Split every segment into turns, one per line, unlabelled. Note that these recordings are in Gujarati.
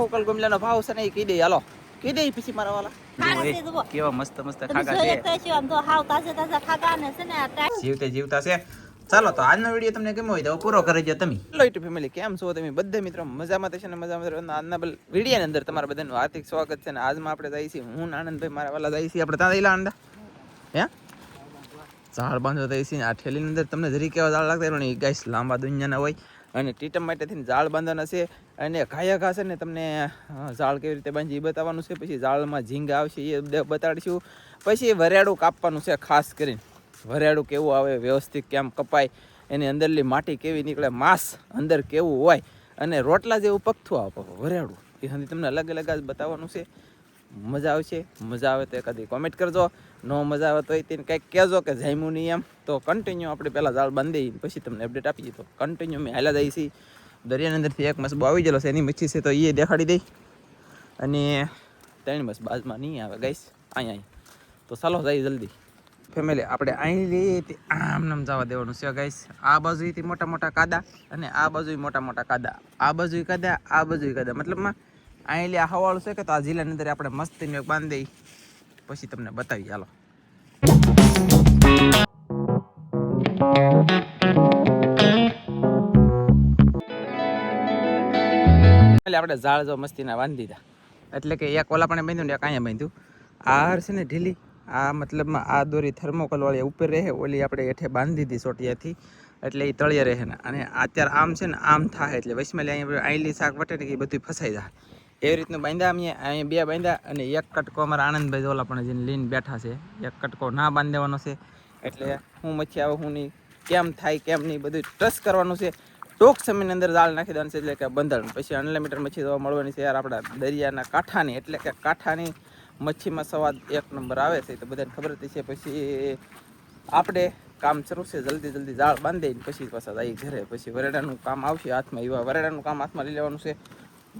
લોકલ ગમલાનો ભાવ છે ને એ કહી દે હાલો. કહી દે પછી મારા વાલા.
ખારા
જુઓ એ
છે જુઓ.
કેવા મસ્ત મસ્ત ખાગા છે.
આમ તો હાવ તાજા તાજા ખાગા ને છે ને
જીવતે જીવતા છે. ચાલો તો આજનો વીડિયો તમને કેમ હોય તો પૂરો કરી દો તમે. હેલો યુટ્યુબ ફેમિલી કેમ છો તમે? બધા મિત્રો મજામાં થશે ને મજામાં થશે આજના વિડીયોની અંદર તમારા બધાનું હાર્દિક સ્વાગત છે ને આજમાં આપણે જઈએ છીએ હું આનંદભાઈ મારા વાલા જઈએ છીએ. આપણે ત્યાં જઈલા આનંદા હે? ઝાડ બાંધો જઈએ છીએ આ ઠેલીની અંદર. તમને જરી કેવા ઝાડ લાગતા એ ગાઈસ લાંબા દુનિયાના હોય. અને ટીટમ માટેથી ઝાડ બાંધવાના છે. અને કાયા ખાશે ને તમને ઝાડ કેવી રીતે બાંધી એ બતાવવાનું છે. પછી ઝાડમાં ઝીંગા આવશે એ બતાડીશું. પછી વરિયાળું કાપવાનું છે ખાસ કરીને. વરિયાળું કેવું આવે, વ્યવસ્થિત કેમ કપાય, એની અંદરલી માટી કેવી નીકળે, માંસ અંદર કેવું હોય, અને રોટલા જેવું પગથું આવે વરિયાળું. એ હજી તમને અલગ અલગ જ બતાવવાનું છે. મજા આવશે. મજા આવે તો એકાદી કોમેન્ટ કરજો. નો મજા આવે તો તેને કંઈક કહેજો કે જામ્યું નહીં એમ. તો કન્ટિન્યુ આપણે પહેલાં ઝાડ બાંધી પછી તમને અપડેટ આપી તો કન્ટિન્યુ મેં હાલા જઈએ છીએ. દરિયાની અંદરથી એક મસબો આવી ગયેલો છે, એની મચ્છી છે તો એ દેખાડી દઈ અને ત્રણ બસ બાજમાં નહીં આવે ગઈશ અહીંયા અહીં તો ચાલો જાય જલ્દી. ફેમિલી આપણે અહીં લઈએ આમ નામ જવા દેવાનું છે, ગાઈસ. આ બાજુથી મોટા મોટા કાદા અને આ બાજુ મોટા મોટા કાદા. આ બાજુ કાદા, આ બાજુ કાદા. મતલબમાં અહીં લે હવાળું છે કે તો આ જિલ્લાની અંદર આપણે મસ્ત મેં બાંધી દઈ. પછી તમને બતાવી ચાલો એટલે આપણે ઝાડ જો મસ્તીના બાંધી દીધા. એટલે કે એક ઓલા પણ બાંધ્યું ને એક અહીંયા બાંધ્યું. આ છે ને ઢીલી. આ મતલબમાં આ દોરી થર્મોકોલ વાળી ઉપર રહે, ઓલી આપણે હેઠે બાંધી દીધી સોટિયાથી એટલે એ તળિયે રહે ને. અને અત્યારે આમ છે ને આમ થાય એટલે વૈશ્માલી અહીંયા આઈલી શાક વટે ને એ બધું ફસાઈ જાય. એવી રીતનું બાંધ્યા અમે, અહીંયા બે બાંધ્યા અને એક કટકો અમારા આનંદભાઈ ઓલા પણ જેને લઈને બેઠા છે. એક કટકો ના બાંધી છે. એટલે હું મચ્છી આવે, હું નહીં. કેમ થાય, કેમ નહીં બધું ટ્રસ્ટ કરવાનું છે. ટૂંક સમયની અંદર દાળ નાખી દેવાની છે એટલે કે બંધારણ. પછી અનલિમિટેડ મચ્છી જોવા મળવાની છે. યાર આપણા દરિયાના કાંઠાની, એટલે કે કાંઠાની મચ્છીમાં સ્વાદ એક નંબર આવે છે, તો બધાને ખબર હતી છે પછી આપણે કામ શરૂ છે, જલ્દી જલ્દી જાળ બાંધી દઈને પછી પાછા આવી ઘરે. પછી વરેડાનું કામ આવશે હાથમાં, એવા વરેડાનું કામ હાથમાં લઈ લેવાનું છે.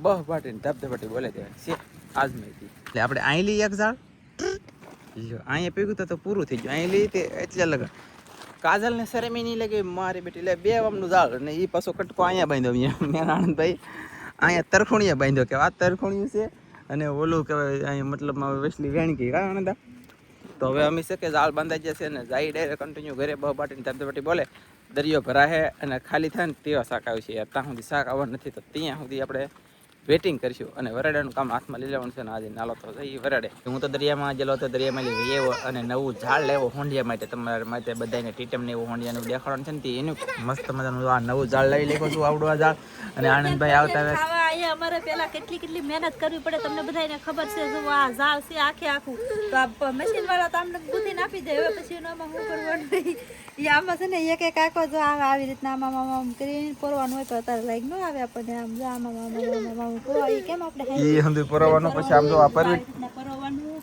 બહ ભાટીને ધબધબાટી બોલે દેવાની છે આજ માહિતી એટલે આપણે અહીં લઈએ એક ઝાડ અહીંયા પીગું તો પૂરું થઈ ગયું. અહીં લઈએ તે એટલે લગન. કાજલ ને શરમી નહીં લાગે મારી બેટી લે, બે વામનું ઝાડ અને એ પાછો કટકો અહીંયા બાંધ્યો અહીંયા મેં આનંદભાઈ અહીંયા તરખુણીએ બાંધ્યો કે આ તરખુણિયું છે. અને ઓલું કહેવાય, અહીંયા મતલબમાં વેસલી વેણકી કા આનંદા તો હવે અમે છે કે ઝાડ બાંધાઈ જશે અને જાય ડાયરેક્ટ કન્ટિન્યુ ઘરે, બહુ બાટીને ધબધબાટી બોલે, દરિયો ભરાહે અને ખાલી થાય ને તેવા શાક આવશે છે. ત્યાં સુધી શાક આવવા નથી, તો ત્યાં સુધી આપણે વેટિંગ કરશું અને વરાડાનું કામ હાથમાં લઈ લેવાનું છે ને આજે નાલો તો એ વરાડે હું તો દરિયામાં ગયેલો તો દરિયામાં લઈ એવો અને નવું ઝાડ લેવો હોંડિયા માટે. તમારા માટે બધાને ટીટમ ને એવું હોંડિયાનું દેખાડવાનું છે ને એનું. મસ્ત મજાનું આ નવું ઝાડ લઈ લેખો છું, આવડું આ ઝાડ. અને આનંદભાઈ આવતા
અહીંયા અમારે પેલા કેટલી કેટલી મહેનત કરવી પડે તમને બધાને ખબર છે જો આ ઝાડ છે આખે આખું તો આ મશીન વાળા તો અમને બુદ્ધિ આપી દે હવે પછી એનો આમાં શું કરવાનું એ આમાં છે ને એક એક આખો જો આવે આવી રીતના આમાં આમાં આમ કરીને પરવાનું હોય તો અત્યારે લાઈક ન આવે આપણને આમ જો આમાં આમાં આમાં કેમ આપણે
એ સમજી પરવાનું પછી આમ જો આ
પોરવાનું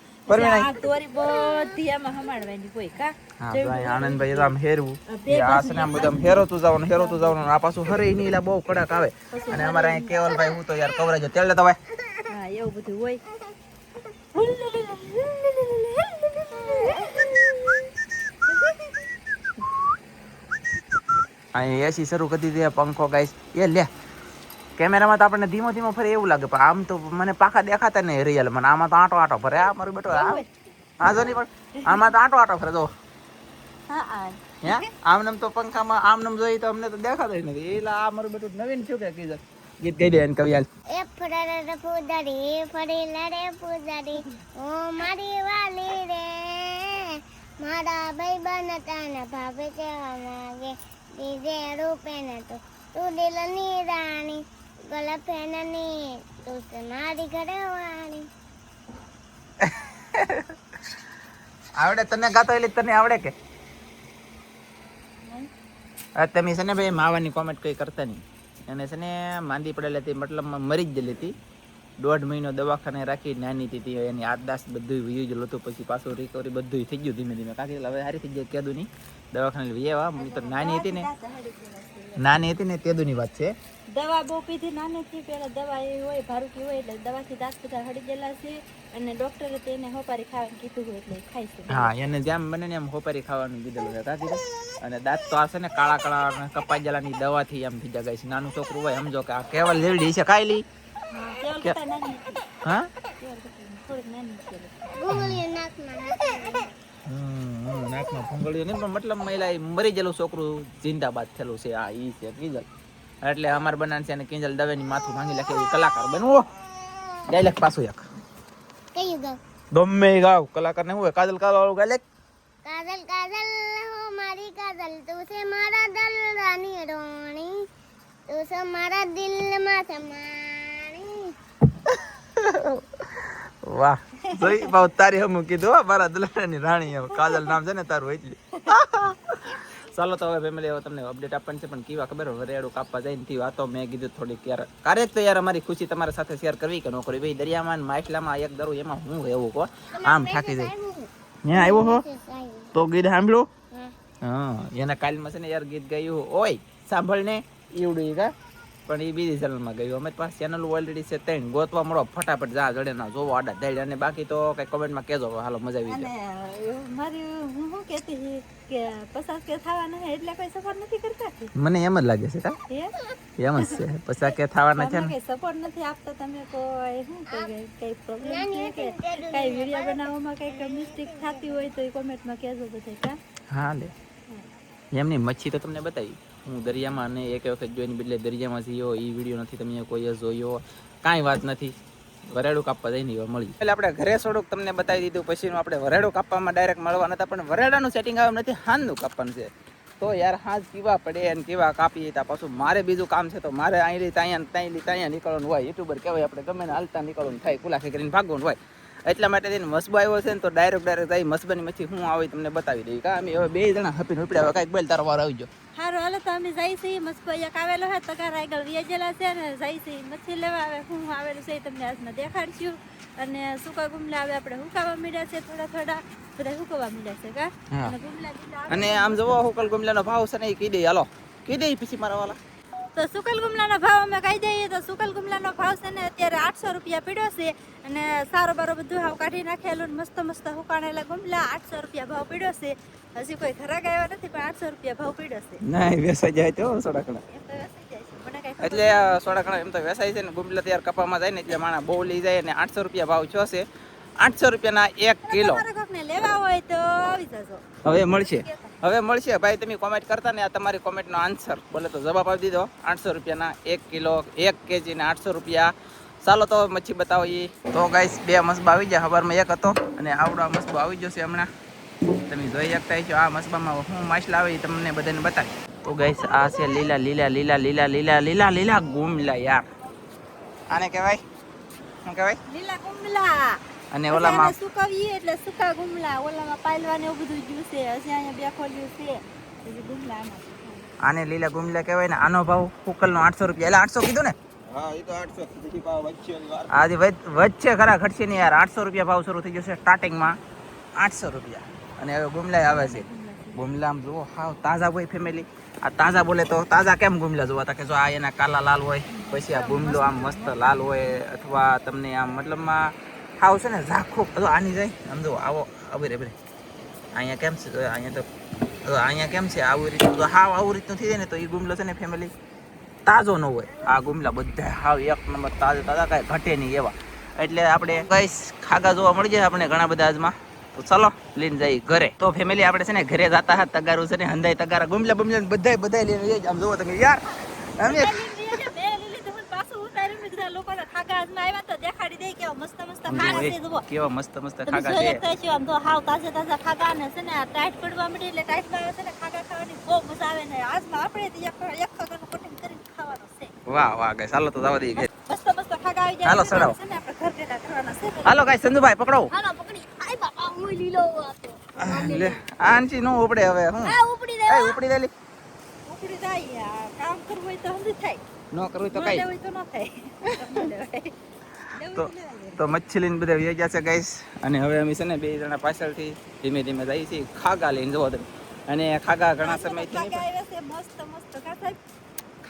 આનંદભાઈ તો આમ હેરવું. એ આ છે ને આમ બધું હેરોતું જવાનું હેરોતું જવાનું. આ પાછું હરે નહીં એટલે બહુ કડક આવે. અને અમારે અહીંયા કેવલભાઈ હું તો યાર કવરેજ તેલ લેતા ભાઈ.
એવું બધું હોય.
અહીં એસી શરૂ કરી દીધી પંખો ગાઈસ એ લે. કેમેરામાં તો આપણને ધીમો ધીમો ફરે એવું લાગે પણ આમ તો મને પાખા દેખાતા નહીં રિયલ મને આમાં તો આંટો આંટો ફરે. આ મારું બેટો આ જો નહીં પણ આમાં તો આંટો આંટો ફરે જો.
હા હા.
હે? આમ તો પંખામાં આમનામ જોઈએ તો અમને તો દેખાતો નથી. એટલે આ મારું બેટું નવીન થયું કે કીધું? ગીત કહી દે એને કવિયાલ
એ ફરરે ફૂદડી ફરીલા રે ફૂદડી ઓ મારી વાલી રે. મારા ભાઈ બન તને ભાવે કેવા માંગે રૂપે ને તો તું દિલની રાણી. મારી ઘરે વાણી
આવડે તને ગાતો એટલે તને આવડે કે? તમે છે ને ભાઈ માવાની કોમેન્ટ કઈ કરતા નહીં. અને છે ને માંદી પડેલી હતી મતલબમાં મરી જ ગયેલી હતી. દોઢ મહિનો દવાખાને રાખી નાની હતી એની આદદાસ બધું વયું ગયેલું હતું પછી પાછું રિકવરી બધું થઈ ગયું ધીમે ધીમે. કાકી હવે સારી થઈ જાય કેદું નહીં દવાખાને વ્યવા હું તો નાની હતી ને. નાની હતી ને તેદુની વાત છે.
દવા બહુ પીધી નાનીથી પેલા દવા એવી હોય ભારુકી હોય એટલે દવાથી દાંત બધા હડી ગયેલા છે અને ડોક્ટરે તેને હોપારી ખાવાનું કીધું હોય એટલે ખાઈ છે.
હા એને જેમ બને ને એમ હોપારી ખાવાનું કીધેલું છે કાકી અને દાંત તો આ ને કાળા કાળા કપાઈ ગયેલાની દવાથી એમ થઈ જાય છે. નાનું છોકરું હોય સમજો કે આ કેવલ લેડી છે કાંઈ લી.
હા નાની હતી. નાની
નાકમાં
ભૂંગળીઓ નહીં પણ મતલબ મહિલા એ મરી ગયેલું છોકરું જિંદાબાદ થયેલું છે આ ઈ છે કિંજલ એટલે અમાર બનાન છે અને કિંજલ દવેની માથું ભાંગી લખે કલાકાર બનવો ડાયલેક પાછું એક.
કયું ગાવ?
ગમે ગાવ કલાકાર ને હું કાજલ કાલ વાળું ગાયલેક
કાજલ કાજલ હો મારી કાજલ તું છે મારા દલ રાની રોણી તું છે મારા દિલમાં સમાણી
વાહ. જોઈ ભાવ તારી હમ કીધું મારા દુલાની રાણી કાજલ નામ છે ને તારું એટલે ચાલો તો હવે ફેમિલી હવે તમને અપડેટ આપવાની છે પણ કેવા ખબર? વરિયાળું કાપવા જાય ને વાતો. મેં કીધું થોડીક યાર કારે તો યાર અમારી ખુશી તમારા સાથે શેર કરવી કે ન કરવી? ભાઈ દરિયામાં માછલામાં એક દરું એમાં હું એવું કો આમ થાકી જાય. ત્યાં આવ્યો હો? તો ગીત સાંભળ્યું? હા એના કાલમાં છે ને યાર ગીત ગાયું. ઓય સાંભળ ને. ઈવડું ઈ કા? પણ એ બીજી ચેનલમાં ગયું. અમે પાસે ચેનલ ઓલરેડી છે ત્રણ ગોતવા મળો ફટાફટ જા જડે ના જોવો આડા ધૈડ અને બાકી તો કઈ કોમેન્ટમાં કહેજો. હાલો મજા આવી જાય.
મારી હું શું કહેતી કે પચાસ કે થવાના છે એટલે કોઈ સપોર્ટ નથી કરતા
મને એમ જ લાગે છે એમ જ છે. પછી કે થવાના છે ને.
સપોર્ટ નથી આપતા તમે કોઈ શું કઈ કઈ પ્રોબ્લેમ છે કે કઈ વીડિયો બનાવવામાં કઈ મિસ્ટેક થતી હોય તો એ કોમેન્ટમાં કહેજો બધે
હા લે. એમની મચ્છી તો તમને બતાવી. હું દરિયામાં અને એક વખત જોઈને બદલે દરિયામાં જઈયો એ વીડિયો નથી, તમે કોઈ જોયો કાંઈ વાત નથી. વરેડું કાપવા જઈને મળી એટલે આપણે ઘરે થોડુંક તમને બતાવી દીધું પછીનું આપણે વરેડું કાપવામાં ડાયરેક્ટ મળવા નતા પણ વરેડાનું સેટિંગ આવ્યું નથી હાનનું કાપવાનું છે. તો યાર હાજ કેવા પડે અને કેવા કાપીએ ત્યાં પાછું. મારે બીજું કામ છે તો મારે અહીં લી ત્યાં ત્યાં ત્યાં નીકળવાનું હોય. યુટ્યુબર કહેવાય આપણે ગમે હાલતા નીકળવાનું થાય કુલાખી કરીને ભાગવાનું હોય. એટલા માટે થઈને મસબો આવ્યો છે ને તો ડાયરેક્ટ ડાયરેક્ટ આવી મસબાની મચ્છી હું આવી તમને બતાવી દઈ કા અમે હવે બે જણા હપીને ઉપડ્યા હવે કાંઈક બોલ તારો વાર આવજો
સારું હાલો તો અમે જઈ છીએ. મસબો એક આવેલો છે તગાર આગળ વેચેલા છે ને જઈ છીએ. મચ્છી લેવા આવે હું આવેલું છે તમને આજમાં દેખાડશું. અને સૂકા ગુમલા આવે આપણે હુકાવા મળ્યા છે થોડા થોડા. બધા હુકવા મળ્યા છે કા? અને
આમ જોવો હુકલ ગુમલાનો ભાવ છે ને એ કહી હાલો. કહી પછી મારા વાલા.
તો સુકલ ગુમલાનો ભાવ અમે કહી દઈએ તો સુકલ ગુમલાનો ભાવ છે ને અત્યારે આઠસો રૂપિયા પીડ્યો છે. અને સારો બારો બધું હાવ કાઢી નાખેલું મસ્ત મસ્ત હુકાણેલા ગમલા. આઠસો રૂપિયા ભાવ પીડ્યો છે. હજી કોઈ ઘરાક ગયા નથી પણ આઠસો રૂપિયા ભાવ પડ્યો છે.
ના વેસાઈ જાય તો સોડાકણા એટલે સોડાકણા એમ તો વેસાય છે ને ગુમલા તૈયાર કપામાં જાય ને એટલે માણા બહુ લઈ જાય અને આઠસો રૂપિયા ભાવ છો છે. આઠસો રૂપિયાના એક કિલો.
લેવા હોય તો આવી જજો.
હવે મળશે. હવે મળશે. ભાઈ તમે કોમેન્ટ કરતા ને આ તમારી કોમેન્ટનો આન્સર બોલે તો જવાબ આપી દીધો. આઠસો રૂપિયાના એક કિલો એક કેજી ને આઠસો રૂપિયા. ચાલો તો મચ્છી બતાવો એ તો ગાઈસ બે મસબા આવી ગયા. સવારમાં એક હતો અને આવડો આ મસબો આવી જશે હમણાં. તમે જોઈ શકતા છો આ મસબામાં હું માછલા આવે તમને બધાને બતાવી તો ગાઈસ આ છે લીલા લીલા લીલા લીલા લીલા લીલા લીલા ગુમલા યાર. આને કહેવાય? શું કહેવાય?
લીલા ગુમલા.
અને ઓલામાં
સુકાવીએ એટલે સુકા ગુમલા. ઓલામાં પાલવા ને એવું બધું જ્યું છે. હજી અહીંયા બે ખોલ્યું છે ગુમલા
આને લીલા ગુમલા કહેવાય ને. આનો ભાવ કુકલનો આઠસો રૂપિયા. એટલે આઠસો કીધું ને? આજે વચ્ચે ખરા ઘટશે નહીં યાર. આઠસો રૂપિયા ભાવ શરૂ થઈ જશે સ્ટાર્ટિંગમાં આઠસો રૂપિયા. અને હવે ગુમલા આવે છે. ગુમલા આમ જુઓ, હાવ તાજા હોય ફેમિલી આ તાજા બોલે તો તાજા કેમ ગુમલા જોવા? કે જો આ એના કાલા લાલ હોય, પછી આ ગુમલો આમ મસ્ત લાલ હોય, અથવા તમને આમ મતલબમાં હાવ છે ને ઝાખો. જો આની જાય. આમ જુઓ, આવો. અબરે અબરે અહીંયા કેમ છે? જો, અહીંયા તો અહીંયા કેમ છે? આવી રીતનું, જો હાવ આવું રીતનું થઈ જાય ને તો એ ગુમલો છે ને ફેમિલી તાજો ન હોય. આ ગુમલા બધા હાવ એક નંબર તાજા તાજા કાંઈ ઘટે નહીં એવા. એટલે આપણે કઈ ખાગા જોવા મળી જાય આપણે ઘણા બધા આજમાં. તો ચલો લઈને જઈ ઘરે. તો ફેમિલી આપણે છે ને ઘરે જતા હતા તગારું છે ને હંધાઈ તગારા ગુમલા બુમલા બધા બધાય લઈને જઈએ. આમ જોવો તમે યાર અમે
કેવા મસ્ત મસ્ત
ખાગા છે
આમ તો હાવ તાજા તાજા ખાગા ને છે ને ટાઈટ પડવા માંડી એટલે ટાઈટમાં છે ને ખાગા ખાવાની બહુ મજા આવે ને. આજમાં આપણે એક એક ખાગાનું કટિંગ કરીને ખાવાનું છે
વાહ વાહ ગાય ચાલો તો જવા દઈએ ઘરે.
મસ્ત મસ્ત ખાગા આવી જાય.
હાલો, સડાવો. હાલો ગાય સંજુભાઈ પકડો.
હાલો પકડી. આય બાપા હું લીલો હતો
લે. આંચી નો ઉપડે હવે હું?
આ ઉપડી દે
ઉપડી દેલી.
ઉપડી જાય કામ કરવું હોય તો સમજી થાય.
નો કરવું તો કઈ.
હોય તો ન થાય. ન લેવાય. લેવું
તો
તો
મચ્છી લઈને બધા વહી ગયા છે ગાઈસ. અને હવે અમે છે ને બે જણા પાછળથી ધીમે ધીમે જઈએ છીએ ખાગા લઈને જોવો તમે. અને ખાગા ઘણા સમયથી
છે મસ્ત?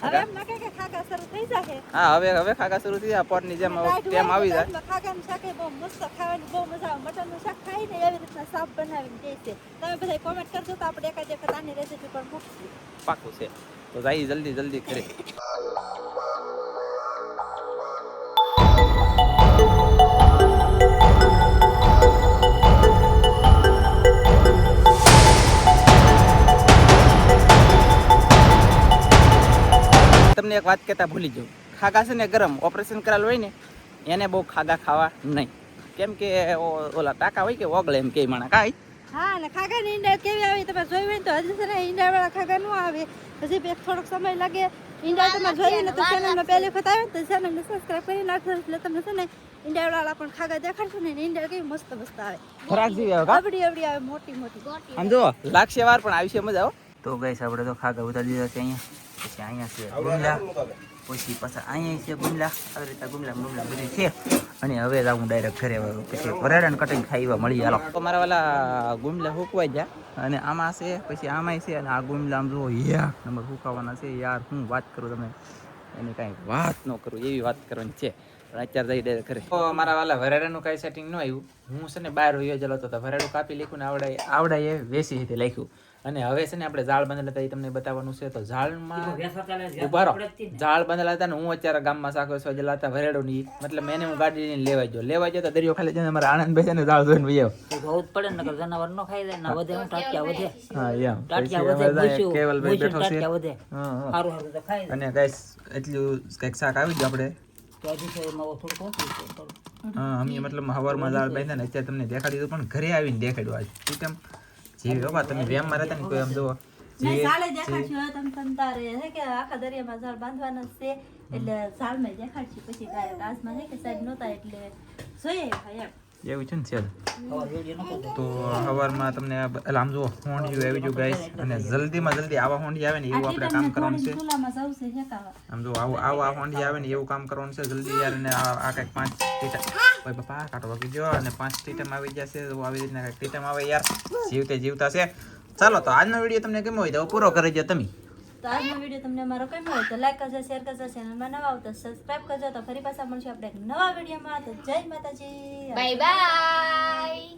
હવે એમ લાગે કે ખાગા શરૂ થઈ જશે
હા હવે હવે ખાગા શરૂ થઈ જાય પોરની જેમ ટેમ આવી જાય.
ખાગાનું શાક બહુ મસ્ત ખાવાની બહુ મજા આવે. મટનનું શાક ખાઈને એવી રીતના સાફ બનાવીને દે છે. તમે બધા કોમેન્ટ કરજો તો આપણે એકાદ એકાદ આની રેસીપી પણ મૂકશું.
પાકું છે. તો જઈએ જલ્દી જલ્દી કરી એક વાત કહેતા ભૂલી જાઉં. ખાગા છે ને ગરમ ઓપરેશન કરેલું હોય ને એને બહુ ખાગા ખાવા નહીં. કેમ કે ઓલા ટાકા હોય કે ઓગળે એમ કે માણા કાંઈ?
હા અને ખાગા ની ઈંડા કેવી આવે? તમે જોઈ હોય તો હજી છે ને ઈંડા વાળા ખાગા નો આવે. હજી બે થોડોક સમય લાગે. ઈંડા તમે જોઈ ને તો ચેનલમાં પહેલી વખત આવે ને ચેનલ ને સબસ્ક્રાઇબ કરી નાખજો. એટલે તમને છે ને ઈંડા વાળા પણ ખાગા દેખાડશે ને ઈંડા કેવી મસ્ત મસ્ત આવે.
ખરાક જેવી આવે
અબડી અબડી આવે મોટી મોટી.
આમ જો લાગશે વાર પણ આવશે મજા આવો તો ગઈસ આપણે તો ખાગા ઉતારી દીધા છે અહીંયા. પછી અહીંયા છે ગુમલા પછી પાછા અહીંયા છે ગુમલા આવી રીતે ગુમલા ગુમલા બધી છે અને હવે જ હું ડાયરેક્ટ ઘરે પછી વરાડા કટિંગ ખાઈ મળી હાલો તો મારા વાલા ગુમલા હુકવાઈ ગયા અને આમાં છે પછી આમાંય છે અને આ ગુમલા આમ જુઓ યાર નંબર હુકાવાના છે યાર હું વાત કરું તમે એની કાંઈ વાત ન કરું એવી વાત કરવાની છે અત્યારે જઈ ડાયરેક્ટ ઘરે તો મારા વાલા વરાડાનું કાંઈ સેટિંગ ન આવ્યું હું છે ને બહાર વયો જલો તો વરાડું કાપી લીખું ને આવડાય આવડાય વેસી રીતે લખ્યું અને હવે છે ને આપણે ઝાડ બાંધેલા હતા એ તમને બતાવવાનું છે તો ઝાડમાં ઊભા રહો. ઝાડ બાંધેલા હતા ને હું અત્યારે ગામમાં સાકો સોજેલા હતા વરેડો ની મતલબ મેને હું ગાડી લઈને લેવા ગયો. લેવા ગયો તો દરિયો ખાલી જઈને અમારા આનંદભાઈ છે ને ઝાડ જોઈને વહી આવ્યો.
પડે ને જનાવર નો ખાઈ જાય ના વધે હું ટાટિયા વધે.
હા એમ.
ટાટિયા વધે
કેવલ
ભૂસ્યું.
બેઠો છે.
વધે.
હા, હા.
સારું સારું તો ખાઈ
અને ગાઈસ એટલું કંઈક શાક આવી ગયું આપણે. હા અમે મતલબ હવારમાં ઝાડ બાંધ્યા ને અત્યારે તમને દેખાડી દીધું પણ ઘરે આવીને દેખાડ્યું આજ. કેમ જેવી બાપા તમે વ્યામમાં રહેતા ને તો એમ જુઓ.
નહીં ઝાડે દેખાડશું હવે તમે તમ તારે હે કે આખા દરિયામાં ઝાડ બાંધવાના છે એટલે ઝાડમાં દેખાડશું પછી ડાયરેક્ટ આસમાં હે કે સાહેબ નહોતા એટલે જોઈએ ભાઈ એમ.
એવું છે ને
કરતો
તો સવારમાં તમને એટલે આમ જુઓ હોંડિયું આવી ગયું ગાઈસ અને જલ્દીમાં જલ્દી આવા હોંડી આવે ને એવું આપણે કામ કરવાનું છે. આમ જુઓ આવું આવું આ હોંડી આવે ને એવું કામ કરવાનું છે. જલ્દી યાર અને આ આ કંઈક પાંચ ટીટા ઓય બાપા કાંટો વાગી ગયો અને પાંચ ટીટમ આવી ગયા છે. આવી રીતના કંઈક ટીટમ આવે યાર. જીવતે જીવતા છે. ચાલો તો આજનો વીડિયો તમને કેમ હોય તો પૂરો કરી દો તમે.
તો આજનો વીડિયો તમને મારો કેમ હોય તો લાઈક કરજો શેર કરજો ચેનલમાં નવા આવતા સબસ્ક્રાઈબ કરજો તો ફરી પાછા મળશું આપણે નવા વિડીયોમાં. તો જય માતાજી.
Bye bye